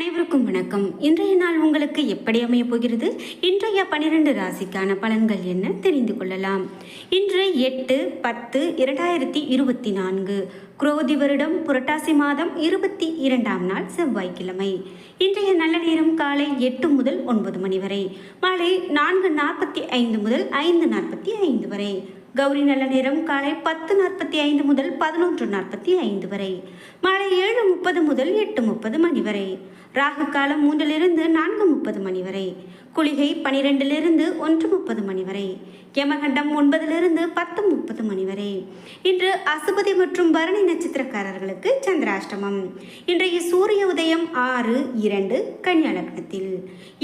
அனைவருக்கும் வணக்கம். இன்றைய நாள் உங்களுக்கு எப்படி அமையப் போகிறது? இன்றைய பனிரெண்டு ராசிக்கான பலன்கள் என்ன? தெரிந்து கொள்ளலாம். இன்று எட்டு பத்து இரண்டாயிரத்தி இருபத்தி நான்கு. குரோதி வருடம் புரட்டாசி மாதம் இருபத்தி இரண்டாம் நாள் செவ்வாய்க்கிழமை. இன்றைய நல்ல நேரம் காலை எட்டு முதல் ஒன்பது மணி வரை. மாலை நான்கு நாற்பத்தி ஐந்து முதல் ஐந்து நாற்பத்தி ஐந்து வரை. கௌரி நல்ல நேரம் காலை பத்து நாற்பத்தி ஐந்து முதல் பதினொன்று நாற்பத்தி ஐந்து வரை. மாலை ஏழு முப்பது முதல் எட்டு முப்பது மணி வரை. ராகு காலம் மூன்றிலிருந்து நான்கு முப்பது மணி வரை. குளிகை பனிரெண்டிலிருந்து ஒன்று முப்பது மணி வரை. யமகண்டம் ஒன்பதிலிருந்து பத்து முப்பது மணி வரை. இன்று அசுபதி மற்றும் பரணி நட்சத்திரக்காரர்களுக்கு சந்திராஷ்டமம். இன்றைய சூரிய உதயம் ஆறு இரண்டு கன்னியலக்னத்தில்.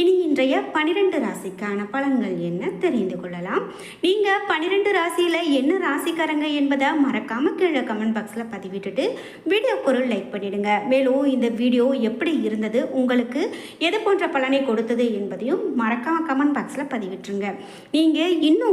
இனி இன்றைய பனிரெண்டு ராசிக்கான பலன்கள் என்ன தெரிந்து கொள்ளலாம். நீங்க பனிரெண்டு ராசியில என்ன ராசிக்காரங்க என்பதை மறக்காம கீழே கமெண்ட் பாக்ஸ்ல பதிவிட்டுட்டு வீடியோ ஒரு லைக் பண்ணிடுங்க. மேலும் இந்த வீடியோ எப்படி இருந்தது உங்களுக்கு எது போன்ற பலனை கொடுத்தது என்பதையும் மறக்காம கமெண்ட் பாக்ஸ்ல பதிவிட்டுருங்க. நீங்க இன்னும்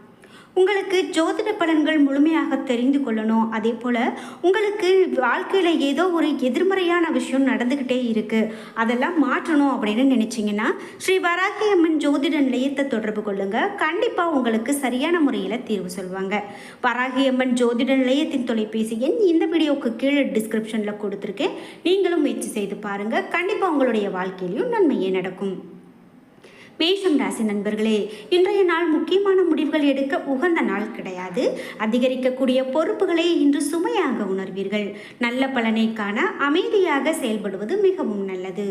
உங்களுக்கு ஜோதிட பலன்கள் முழுமையாக தெரிந்து கொள்ளணும். அதே போல் உங்களுக்கு வாழ்க்கையில் ஏதோ ஒரு எதிர்மறையான விஷயம் நடந்துக்கிட்டே இருக்குது அதெல்லாம் மாற்றணும் அப்படின்னு நினச்சிங்கன்னா ஸ்ரீ வராகி அம்மன் ஜோதிட நிலையத்தை தொடர்பு கொள்ளுங்கள் கண்டிப்பாக உங்களுக்கு சரியான முறையில் தீர்வு சொல்லுவாங்க வராகி அம்மன் ஜோதிட நிலையத்தின் தொலைபேசி எண் இந்த வீடியோவுக்கு கீழே டிஸ்கிரிப்ஷனில் கொடுத்துருக்கேன். நீங்களும் முயற்சி செய்து பாருங்கள் கண்டிப்பாக உங்களுடைய வாழ்க்கையிலையும் நன்மையே நடக்கும். மேஷம் ராசி நண்பர்களே இன்றைய நாள் முக்கியமான முடிவுகள் எடுக்க உகந்த நாள் கிடையாது. அதிகரிக்கக்கூடிய பொறுப்புகளை இன்று சுமையாக உணர்வீர்கள். நல்ல பலனை காண அமைதியாக செயல்படுவது மிகவும் நல்லது.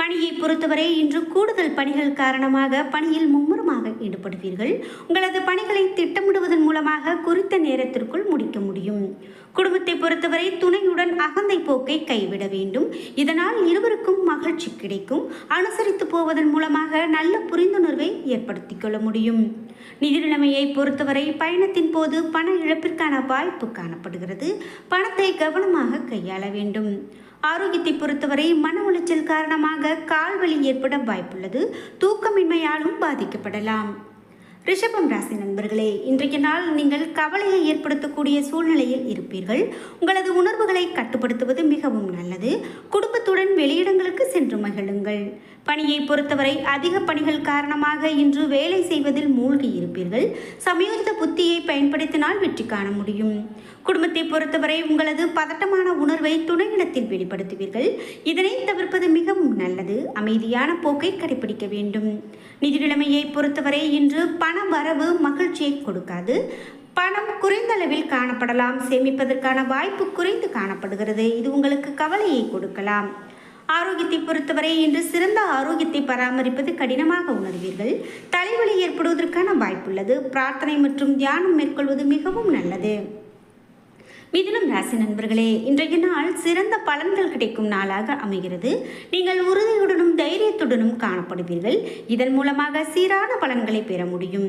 பணியை பொறுத்தவரை இன்று கூடுதல் பணிகள் காரணமாக பணியில் மும்முரமாக ஈடுபடுவீர்கள். உங்களது பணிகளை திட்டமிடுவதன் மூலமாக குறித்த நேரத்திற்குள் முடிக்க முடியும். குடும்பத்தை பொறுத்தவரை துணையுடன் அகந்தை போக்கை கைவிட வேண்டும். இதனால் இருவருக்கும் மகிழ்ச்சி கிடைக்கும். அனுசரித்து போவதன் மூலமாக நல்ல புரிந்துணர்வை ஏற்படுத்திக் கொள்ள முடியும். நிதி நிலைமையை பொறுத்தவரை பயணத்தின் போது பண இழப்பிற்கான வாய்ப்பு காணப்படுகிறது. பணத்தை கவனமாக கையாள வேண்டும். ஆரோக்கியத்தை பொறுத்தவரை மன உளைச்சல் காரணமாக கால்வலி ஏற்பட வாய்ப்புள்ளது. தூக்கமின்மையாலும் பாதிக்கப்படலாம். ரிஷபம் ராசி நண்பர்களே இன்றைய நாள் நீங்கள் கவலையை ஏற்படுத்தக்கூடிய சூழ்நிலையில் இருப்பீர்கள். உங்களது உணர்வுகளை கட்டுப்படுத்துவது மிகவும் நல்லது. குடும்பத்துடன் வெளியிடங்களுக்கு சென்று மகிழுங்கள். பணியை பொறுத்தவரை அதிக பணிகள் காரணமாக இன்று வேலை செய்வதில் மூழ்கி இருப்பீர்கள். சமயோஜித புத்தியை பயன்படுத்தினால் வெற்றி காண முடியும். குடும்பத்தை பொறுத்தவரை உங்களது பதட்டமான உணர்வை துணையிடத்தில் வெளிப்படுத்துவீர்கள். இதனை தவிர்ப்பது மிகவும் நல்லது. அமைதியான போக்கை கடைபிடிக்க வேண்டும். நிதி நிலைமையை பொறுத்தவரை இன்று பண வரவு மகிழ்ச்சியை கொடுக்காது. பணம் குறைந்த அளவில் காணப்படலாம். சேமிப்பதற்கான வாய்ப்பு குறைந்து காணப்படுகிறது. இது உங்களுக்கு கவலையை கொடுக்கலாம். ஆரோக்கியத்தை பொறுத்தவரை இன்று சிறந்த ஆரோக்கியத்தை பராமரிப்பது கடினமாக உணர்வீர்கள். தலைவலி ஏற்படுவதற்கான வாய்ப்புள்ளது. பிரார்த்தனை மற்றும் தியானம் மேற்கொள்வது மிகவும் நல்லது. மிதிலும் ராசி நண்பர்களே இன்றைய நாள் சிறந்த பலன்கள் கிடைக்கும் நாளாக அமைகிறது. நீங்கள் உறுதியுடனும் தைரியத்துடனும் காணப்படுவீர்கள். இதன் மூலமாக சீரான பலன்களை பெற முடியும்.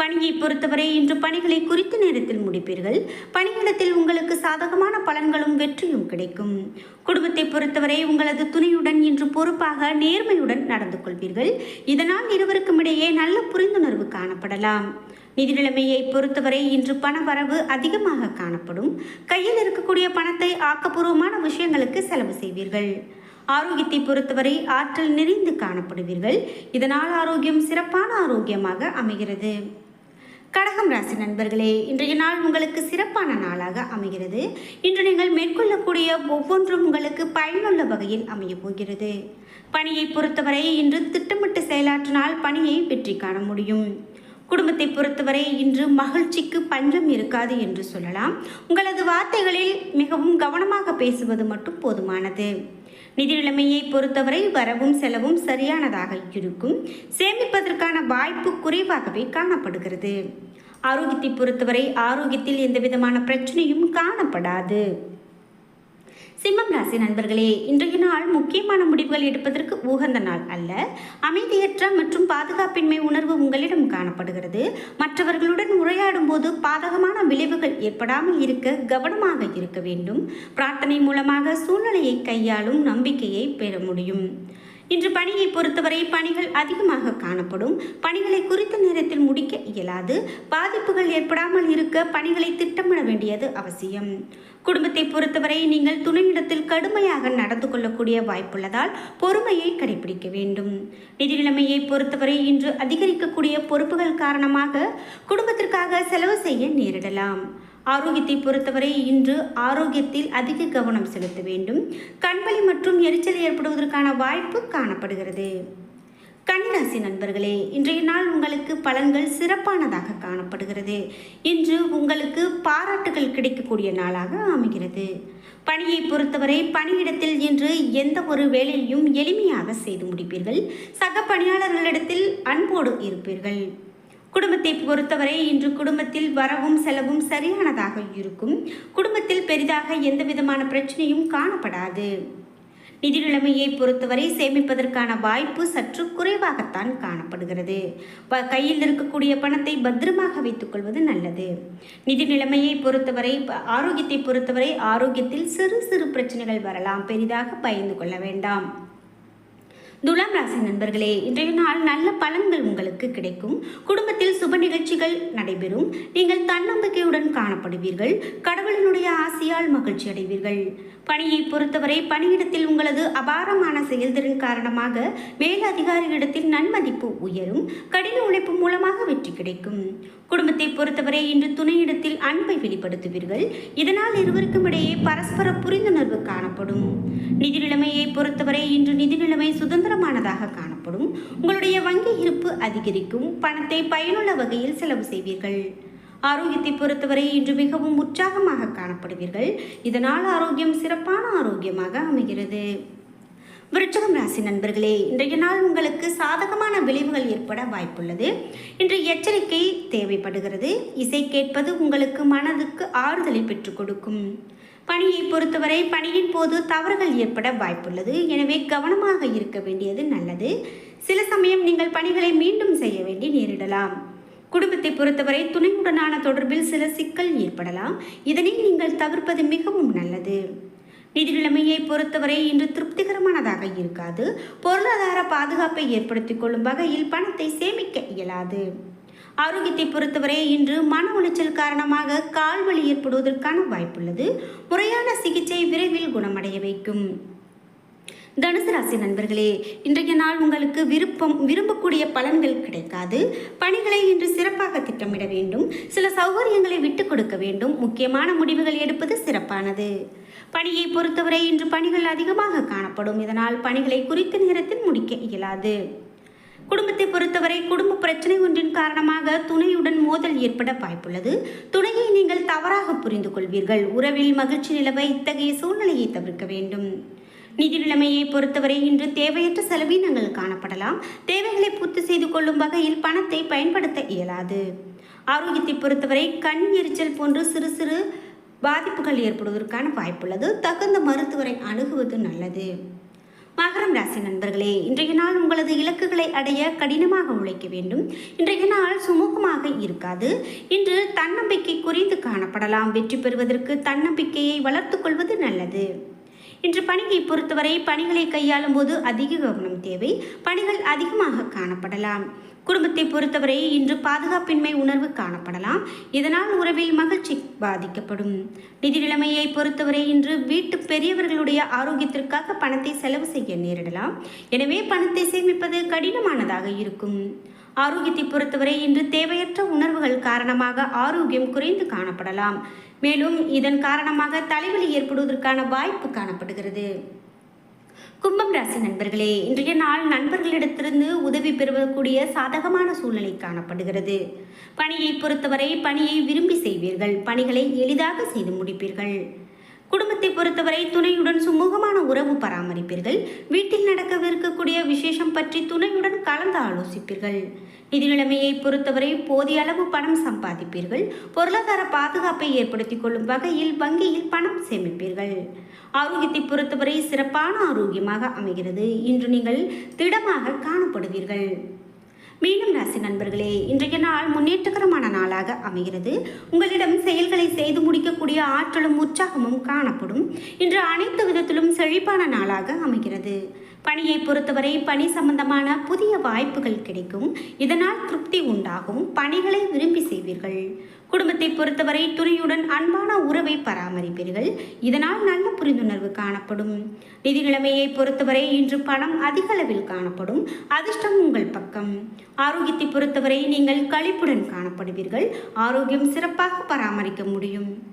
பணியை பொறுத்தவரை இன்று பணிகளை குறித்த நேரத்தில் முடிப்பீர்கள். பணியிடத்தில் உங்களுக்கு சாதகமான பலன்களும் வெற்றியும் கிடைக்கும். குடும்பத்தை பொறுத்தவரை உங்களது துணையுடன் இன்று பொறுப்பாக நேர்மையுடன் நடந்து கொள்வீர்கள். இதனால் இருவருக்கும் இடையே நல்ல புரிந்துணர்வு காணப்படலாம். நிதி நிலைமையை பொறுத்தவரை இன்று பண வரவு அதிகமாக காணப்படும். கையில் இருக்கக்கூடிய பணத்தை ஆக்கப்பூர்வமான விஷயங்களுக்கு செலவு செய்வீர்கள். ஆரோக்கியத்தை பொறுத்தவரை ஆற்றல் நிறைந்து காணப்படுவீர்கள். இதனால் ஆரோக்கியம் சிறப்பான ஆரோக்கியமாக அமைகிறது. கடகம் ராசி நண்பர்களே இன்றைய நாள் உங்களுக்கு சிறப்பான நாளாக அமைகிறது. இன்று நீங்கள் மேற்கொள்ளக்கூடிய ஒவ்வொன்றும் உங்களுக்கு பயனுள்ள வகையில் அமையப் போகிறது. பணியை பொறுத்தவரை இன்று திட்டமிட்டு செயலாற்றினால் பணியை வெற்றி காண முடியும். குடும்பத்தை பொறுத்தவரை இன்று மகிழ்ச்சிக்கு பஞ்சம் இருக்காது என்று சொல்லலாம். உங்களது வார்த்தைகளில் மிகவும் கவனமாக பேசுவது மட்டும் போதுமானது. நிதி நிலைமையை பொறுத்தவரை வரவும் செலவும் சரியானதாக இருக்கும். சேமிப்பதற்கான வாய்ப்பு குறைவாகவே காணப்படுகிறது. ஆரோக்கியத்தை பொறுத்தவரை ஆரோக்கியத்தில் எந்த விதமான பிரச்சனையும் காணப்படாது. சிம்மம் ராசி நண்பர்களே இன்றைய நாள் முக்கியமான முடிவுகள் எடுப்பதற்கு உகந்த நாள் அல்ல. அமைதியற்ற மற்றும் பாதுகாப்பின்மை உணர்வு உங்களிடம் காணப்படுகிறது. மற்றவர்களுடன் உரையாடும் போது பாதகமான விளைவுகள் ஏற்படாமல் இருக்க கவனமாக இருக்க வேண்டும். பிரார்த்தனை மூலமாக சூழ்நிலையை கையாளும் நம்பிக்கையை பெற முடியும். இன்று பணியை பொறுத்தவரை பணிகள் அதிகமாக காணப்படும். பணிகளை குறித்த நேரத்தில் முடிக்க இயலாது. பாதிப்புகள் ஏற்படாமல் இருக்க பணிகளை திட்டமிட வேண்டியது அவசியம். குடும்பத்தை பொறுத்தவரை நீங்கள் துணையிடத்தில் கடுமையாக நடந்து கொள்ளக்கூடிய வாய்ப்புள்ளதால் பொறுமையை கடைபிடிக்க வேண்டும். நிதி நிலைமையை பொறுத்தவரை இன்று அதிகரிக்கக்கூடிய பொறுப்புகள் காரணமாக குடும்பத்திற்காக செலவு செய்ய நேரிடலாம். ஆரோக்கியத்தை பொறுத்தவரை இன்று ஆரோக்கியத்தில் அதிக கவனம் செலுத்த வேண்டும். கண்வலி மற்றும் எரிச்சல் ஏற்படுவதற்கான வாய்ப்பு காணப்படுகிறது. கன்னிராசி நண்பர்களே இன்றைய நாள் உங்களுக்கு பலன்கள் சிறப்பானதாக காணப்படுகிறது. இன்று உங்களுக்கு பாராட்டுகள் கிடைக்கக்கூடிய நாளாக அமைகிறது. பணியை பொறுத்தவரை பணியிடத்தில் இன்று எந்த ஒரு வேலையையும் எளிமையாக செய்து முடிப்பீர்கள். சக பணியாளர்களிடத்தில் அன்போடு இருப்பீர்கள். குடும்பத்தை பொறுத்தவரை இன்று குடும்பத்தில் வரவும் செலவும் சரியானதாக இருக்கும். குடும்பத்தில் பெரிதாக எந்த விதமான பிரச்சனையும் காணப்படாது. நிதி நிலைமையை பொறுத்தவரை சேமிப்பதற்கான வாய்ப்பு சற்று குறைவாகத்தான் காணப்படுகிறது. ப- கையில் இருக்கக்கூடிய பணத்தை பத்திரமாக வைத்துக்கொள்வது நல்லது. நிதி நிலைமையை பொறுத்தவரை ஆரோக்கியத்தை பொறுத்தவரை ஆரோக்கியத்தில் சிறு சிறு பிரச்சனைகள் வரலாம். பெரிதாக பயந்து கொள்ள வேண்டாம். துலாம் ராசி நண்பர்களே இன்றைய நாள் நல்ல பலன்கள் உங்களுக்கு கிடைக்கும். குடும்பத்தில் சுப நிகழ்ச்சிகள் நடைபெறும். நீங்கள் தன்னம்பிக்கையுடன் காணப்படுவீர்கள். கடவுளினுடைய ஆசையால் மகிழ்ச்சி அடைவீர்கள் பணியை பொறுத்தவரை பணியிடத்தில் உங்களது அபாரமான செயல்திறன் காரணமாக மேலதிகாரிகளிடத்தில் நன்மதிப்பு உயரும் கடின உழைப்பு மூலமாக வெற்றி கிடைக்கும். குடும்பத்தை பொறுத்தவரை இன்று துணையிடத்தில் அன்பை வெளிப்படுத்துவீர்கள். இதனால் இருவருக்கும் இடையே பரஸ்பர புரிந்துணர்வு காணப்படும். நிதி நிலைமையை பொறுத்தவரை இன்று நிதி நிலைமை சுதந்திரமானதாக காணப்படும். உங்களுடைய வங்கி இருப்பு அதிகரிக்கும். பணத்தை பயனுள்ள வகையில் செலவு செய்வீர்கள். ஆரோக்கியத்தை பொறுத்தவரை இன்று மிகவும் உற்சாகமாக காணப்படுவீர்கள். இதனால் ஆரோக்கியம் சிறப்பான ஆரோக்கியமாக அமைகிறது. விருச்சகம் ராசி நண்பர்களே இன்றைய நாள் உங்களுக்கு சாதகமான விளைவுகள் ஏற்பட வாய்ப்புள்ளது. இன்று எச்சரிக்கை தேவைப்படுகிறது. இசை கேட்பது உங்களுக்கு மனதுக்கு ஆறுதலை பெற்றுக் கொடுக்கும். பணியை பொறுத்தவரை பணியின் போது தவறுகள் ஏற்பட வாய்ப்புள்ளது. எனவே கவனமாக இருக்க வேண்டியது நல்லது. சில சமயம் நீங்கள் பணிகளை மீண்டும் செய்ய வேண்டி நேரிடலாம். குடும்பத்தை பொறுத்தவரை துணையுடனான தொடர்பில் சில சிக்கல் ஏற்படலாம். இதனை நீங்கள் தவிர்ப்பது மிகவும் நல்லது. நிதி நிலைமையை பொறுத்தவரை இன்று திருப்திகரமானதாக இருக்காது. பொருளாதார பாதுகாப்பை ஏற்படுத்திக் கொள்ளும் வகையில் பணத்தை சேமிக்க இயலாது. ஆரோக்கியத்தை பொறுத்தவரை இன்று மன உளைச்சல் காரணமாக கால்வலி ஏற்படுவதற்கான வாய்ப்புள்ளது. முறையான சிகிச்சை விரைவில் குணமடைய வைக்கும். தனுசு ராசி நண்பர்களே இன்றைய நாள் உங்களுக்கு விருப்பம் விரும்பக்கூடிய பலன்கள் கிடைக்காது. பணிகளை இன்று சிறப்பாக திட்டமிட வேண்டும். சில சௌகரியங்களை விட்டுக் கொடுக்க வேண்டும். முக்கியமான முடிவுகள் எடுப்பது சிறப்பானது. பணியை பொறுத்தவரை இன்று பணிகள் அதிகமாக காணப்படும். இதனால் பணிகளை குறித்த நேரத்தில் முடிக்க இயலாது. குடும்பத்தை பொறுத்தவரை குடும்ப பிரச்சனை ஒன்றின் காரணமாக துணையுடன் மோதல் ஏற்பட வாய்ப்புள்ளது. துணையை நீங்கள் தவறாக புரிந்து கொள்வீர்கள் உறவில் மகிழ்ச்சி நிலவ இத்தகைய சூழ்நிலையை தவிர்க்க வேண்டும். நிதி நிலைமையை பொறுத்தவரை இன்று தேவையற்ற செலவினங்கள் காணப்படலாம். தேவைகளை பூர்த்தி செய்து கொள்ளும் வகையில் பணத்தை பயன்படுத்த இயலாது. ஆரோக்கியத்தை பொறுத்தவரை கண் எரிச்சல் போன்று சிறு சிறு பாதிப்புகள் ஏற்படுவதற்கான வாய்ப்புள்ளது. தகுந்த மருத்துவரை அணுகுவது நல்லது. மகரம் ராசி நண்பர்களே இன்றைய நாள் உங்களது இலக்குகளை அடைய கடினமாக உழைக்க வேண்டும். இன்றைய நாள் சுமூகமாக இருக்காது. இன்று தன்னம்பிக்கை குறைந்து காணப்படலாம். வெற்றி பெறுவதற்கு தன்னம்பிக்கையை வளர்த்துக் கொள்வது நல்லது. இன்று பணியை பொறுத்தவரை பணிகளை கையாளும் போது அதிக கவனம் தேவை. பணிகள் அதிகமாக காணப்படலாம். குடும்பத்தை பொறுத்தவரை இன்று பாதுகாப்பின்மை உணர்வு காணப்படலாம். இதனால் உறவில் மகிழ்ச்சி பாதிக்கப்படும். நிதி நிலைமையை பொறுத்தவரை இன்று வீட்டு பெரியவர்களுடைய ஆரோக்கியத்திற்காக பணத்தை செலவு செய்ய நேரிடலாம். எனவே பணத்தை சேமிப்பது கடினமானதாக இருக்கும். ஆரோக்கியத்தை பொறுத்தவரை இன்று தேவையற்ற உணர்வுகள் காரணமாக ஆரோக்கியம் குறைந்து காணப்படலாம். மேலும் இதன் காரணமாக தலைவலி ஏற்படுவதற்கான வாய்ப்பு காணப்படுகிறது. கும்பம் ராசி நண்பர்களே இன்றைய நாள் நண்பர்களிடத்திலிருந்து உதவி பெறக்கூடிய சாதகமான சூழ்நிலை காணப்படுகிறது. பணியை பொறுத்தவரை பணியை விரும்பி செய்வீர்கள். பணிகளை எளிதாக செய்து முடிப்பீர்கள். குடும்பத்தை பொறுத்தவரை துணையுடன் சுமூகமான உறவு பராமரிப்பீர்கள். வீட்டில் நடக்கவிருக்கக்கூடிய விசேஷம் பற்றி துணையுடன் கலந்து ஆலோசிப்பீர்கள். நிதி நிலைமையை பொறுத்தவரை போதிய அளவு பணம் சம்பாதிப்பீர்கள். பொருளாதார பாதுகாப்பை ஏற்படுத்திக் கொள்ளும் வகையில் வங்கியில் பணம் சேமிப்பீர்கள். ஆரோக்கியத்தை பொறுத்தவரை சிறப்பான ஆரோக்கியமாக அமைகிறது. இன்று நீங்கள் திடமாக காணப்படுவீர்கள். மீண்டும் ராசி நண்பர்களே இன்றைய நாள் முன்னேற்றகரமான நாளாக அமைகிறது. உங்களிடம் செயல்களை செய்து முடிக்கக்கூடிய ஆற்றலும் உற்சாகமும் காணப்படும். இன்று அனைத்து விதத்திலும் செழிப்பான நாளாக அமைகிறது. பணியை பொறுத்தவரை பணி சம்பந்தமான புதிய வாய்ப்புகள் கிடைக்கும். இதனால் திருப்தி உண்டாகும். பணிகளை விரும்பி செய்வீர்கள். குடும்பத்தை பொறுத்தவரை துணையுடன் அன்பான உறவை பராமரிப்பீர்கள். இதனால் நல்ல புரிந்துணர்வு காணப்படும். நிதிநிலைமையை பொறுத்தவரை இன்று பணம் அதிக அளவில் காணப்படும். அதிர்ஷ்டம் உங்கள் பக்கம். ஆரோக்கியத்தை பொறுத்தவரை நீங்கள் கழிப்புடன் காணப்படுவீர்கள். ஆரோக்கியம் சிறப்பாக பராமரிக்க முடியும்.